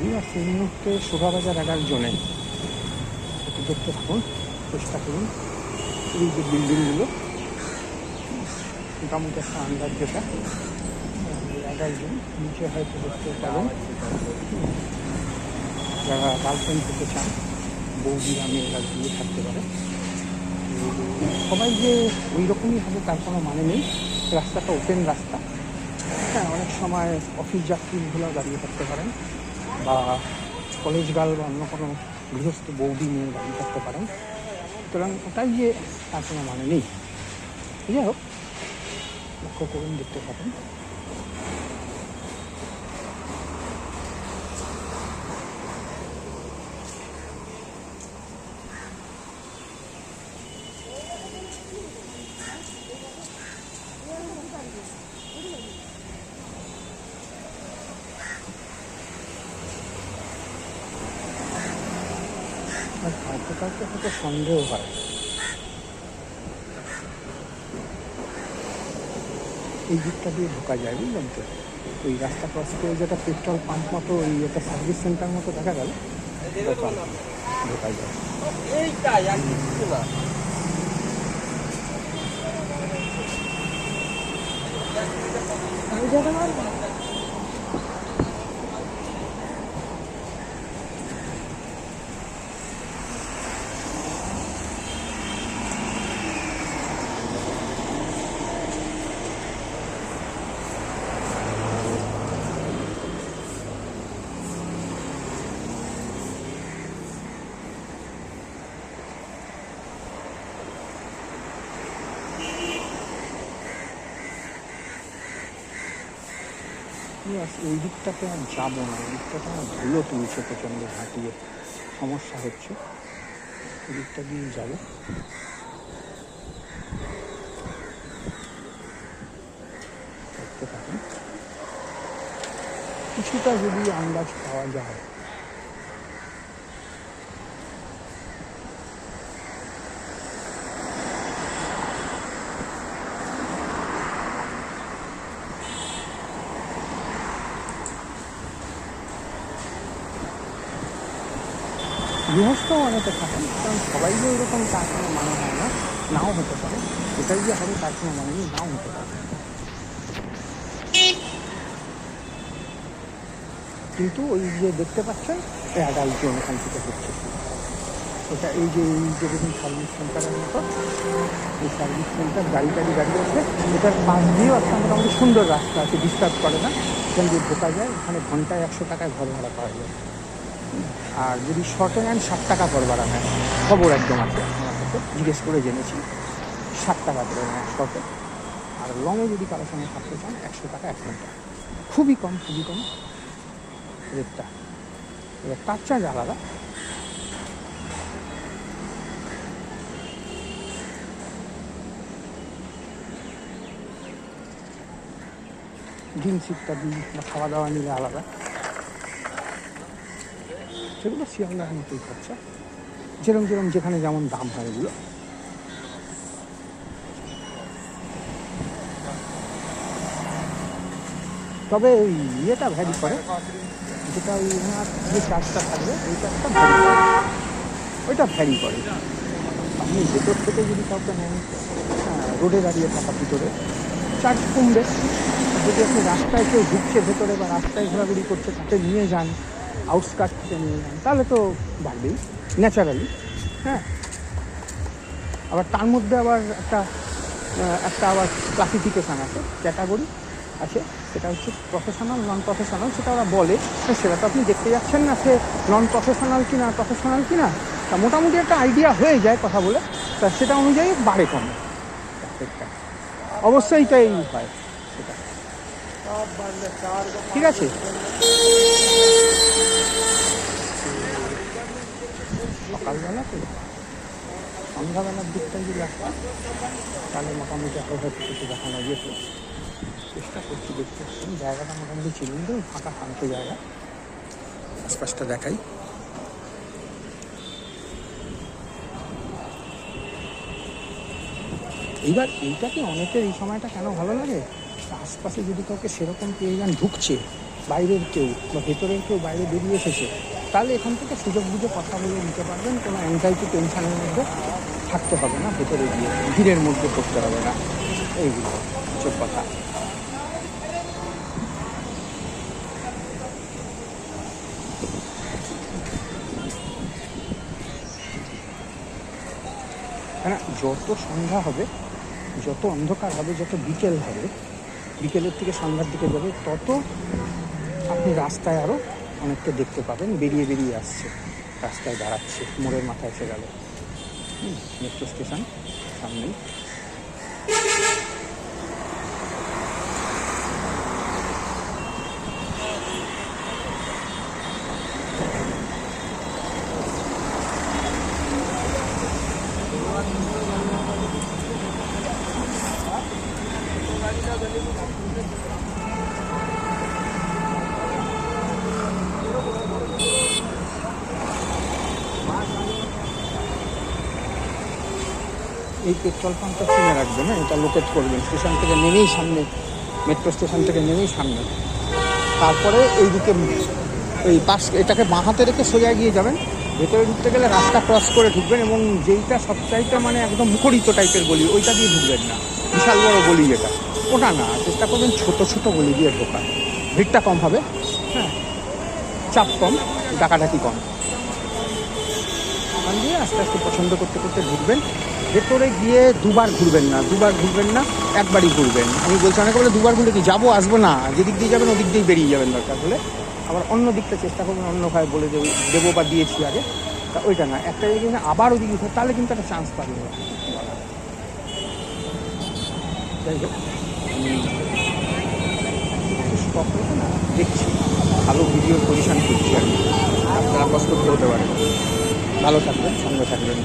Viewers এই মুহূর্তে শোভাবাজার এগার জনে একটু দেখতে থাকুন, চেষ্টা করুন। এই যে বিল্ডিংগুলো, মোটামুটি একটা আন্দাজ যেটা এগারো জন নিচে হয়তো দেখতে পাবেন। যারা গার্লফ্রেন্ড হতে চান বৌদিরা মেয়েরা দিয়ে থাকতে পারে। সবাই যে ওই রকমই হবে তার কোনো মানে নেই। রাস্তাটা ওপেন রাস্তা। হ্যাঁ অনেক সময় অফিস যাত্রীগুলো দাঁড়িয়ে থাকতে পারেন। বা কলেজ গার্ল বা অন্য কোনো গৃহস্থ বৌদি নিয়ে গান করতে পারেন। সুতরাং ওটাই যে তার কোনো মানে নেই। যাই হোক, লক্ষ্য করুন, দেখতে পাবেন আর কাউকে কাউকে হয়তো সন্দেহ হয়। এই দিকটা দিয়ে ঢোকা যায় বুঝলেন তো? ওই রাস্তা ক্রস করে যেটা পেট্রোল পাম্প মতো ওই একটা সার্ভিস সেন্টার মতো দেখা গেল ঢোকা যায়। এইটাই আর কিছু না। Yes, ওই দিকটাতে আর যাব না। ওই দিকটাতে আমার ধুলো তুলছে, প্রচণ্ড হাঁটিয়ে সমস্যা হচ্ছে। ওই দিকটা দিয়ে যাব। কিছুটা যদি আন্দাজ পাওয়া যায়। গৃহস্থ অনেকে থাকেন, কারণ সবাই যে ওইরকম তার কোনো মানে হয় না, নাও হতে পারে। এটাই যে হবে তার কোনো মানে নাও হতে পারে। কিন্তু ওই যে দেখতে পাচ্ছেন আডাল জোন এখান থেকে হচ্ছে। এটা এই যে এই যে দেখুন সার্ভিস সেন্টারের মতো। এই সার্ভিস সেন্টার গাড়ি টাড়ি গাড়ি আছে। এটার পাশ দিয়েও একটা মোটামুটি সুন্দর রাস্তা আছে ডিস্টার্ব করে না। এখান দিয়ে ঢোকা যায় এখানে ঘন্টায় একশো টাকায় ঘর ভাড়া পাওয়া যায়। আর যদি শর্টে নেন, ষাট টাকা করে ভাড়া নেয়। খবর একদম আছে আমার কাছে। জিজ্ঞেস করে জেনেছি। ষাট টাকা করে নেয় শর্টে আর লংয়ে যদি কারোর সঙ্গে থাকতে চান, একশো টাকা, এক ঘণ্টা। খুবই কম খুবই কম রেটটা এবার তার চার্জ আলাদা। ড্রিঙ্কস ইত্যাদি বা খাওয়া দাওয়া নিলে আলাদা। সেগুলো শিয়ালদার মতোই খরচা। যেরম যেরকম যেখানে যেমন দাম হয় এগুলো। তবে ওই ইয়েটা ভ্যারি করে যেটা ওই ওনার যে চার্জটা থাকবে ওই চার্জটা ভ্যারি করে। ওইটা ভ্যারি করে। আপনি ভেতর থেকে যদি কাউকে নেন হ্যাঁ, রোডে দাঁড়িয়ে থাকা ভিতরে চার্জ কমবে। যদি আপনি রাস্তায় কেউ ঢুকছে ভেতরে বা রাস্তায় ঘোরাঘুরি করছে তাকে নিয়ে যান আউটস্কার্ট থেকে নিয়ে যান, তাহলে তো বাড়বেই ন্যাচারালি হ্যাঁ। আবার তার মধ্যে আবার একটা একটা আবার ক্লাসিফিকেশান আছে ক্যাটাগরি আছে, সেটা হচ্ছে প্রফেশনাল নন প্রফেশনাল সেটা ওরা বলে সেটা তো আপনি দেখতে যাচ্ছেন না সে নন প্রফেশনাল কি না প্রফেশনাল কি না তা মোটামুটি একটা আইডিয়া হয়ে যায় কথা বলে, তা সেটা অনুযায়ী বাড়ে কমে। অবশ্যই তাই হয়, সেটা। ঠিক আছে? সকালবেলা তো। সন্ধ্যাবেলার দিকটা যদি আসতাম তাহলে মোটামুটি আরও হয়তো কিছু দেখানো যেত চেষ্টা করছি দেখতে। জায়গাটা মোটামুটি চিনুন তো, ফাঁকা শান্ত জায়গা। আশপাশটা দেখাই। এইবার এইটা কি অনেকের এই সময়টা কেন ভালো লাগে? আশপাশে যদি কাউকে সেরকম পেয়ে যান ঢুকছে বাইরের কেউ বা ভেতরের কেউ বাইরে বেরিয়ে এসেছে, তাহলে এখান থেকে সুযোগ বুঝে কথা বলে নিতে পারবেন। কোনো অ্যাংজাইটি টেনশনের মধ্যে থাকতে হবে না, ভেতরে গিয়ে ভিড়ের মধ্যে পড়তে হবে না। এইগুলো কিছু কথা। যত সন্ধ্যা হবে, যত অন্ধকার হবে, যত বিকেল হবে, বিকেলের থেকে সন্ধ্যার দিকে যাবে, তত আপনি রাস্তায় আরও অনেককে দেখতে পাবেন, বেরিয়ে বেরিয়ে আসছে, রাস্তায় দাঁড়াচ্ছে, মোড়ের মাথায় এসে গেল। মেট্রো স্টেশন সামনেই। এই পেট্রোল পাম্পটা চিনে রাখবেন এটা লোকেট করবেন স্টেশন থেকে নেমেই সামনে মেট্রো স্টেশন থেকে নেমেই সামনে। তারপরে এইদিকে এই পাশ, এটাকে বাঁ হাতে রেখে সোজা গিয়ে যাবেন। ভেতরে ঢুকতে গেলে রাস্তা ক্রস করে ঢুকবেন এবং যেইটা সবচাইতে মানে একদম মুখরিত টাইপের গলি, ওইটা দিয়ে ঢুকবেন না। বিশাল বড় গলি যেটা। ওটা না, চেষ্টা করবেন ছোট ছোট গলি দিয়ে ঢোকা ভিড়টা কম হবে হ্যাঁ? চাপ কম, ডাকাডাকি কম। দিয়ে আস্তে আস্তে পছন্দ করতে করতে ঢুকবেন। ভেতরে গিয়ে দুবার ঘুরবেন না, দুবার ঘুরবেন না, একবারই ঘুরবেন। আমি বলছি, অনেকে বলে দুবার ঘুরলে কি যাব, আসব না? যেদিক দিয়ে যাবেন, ওদিক দিয়েই বেরিয়ে যাবেন দরকার হলে। আবার অন্য দিকটা চেষ্টা করবেন, অন্য ভাই বলে দেবো দেবো বা দিয়েছি আগে। তা ওইটা না, একটা না আবার ওদিকে উঠে তাহলে কিন্তু একটা চান্স পাবেন। যাই হোক। দেখছি, ভালো ভিডিওর পজিশন করছি আমি। আপনারা কষ্ট হতে পারেন। ভালো থাকবেন, সঙ্গে থাকবেন।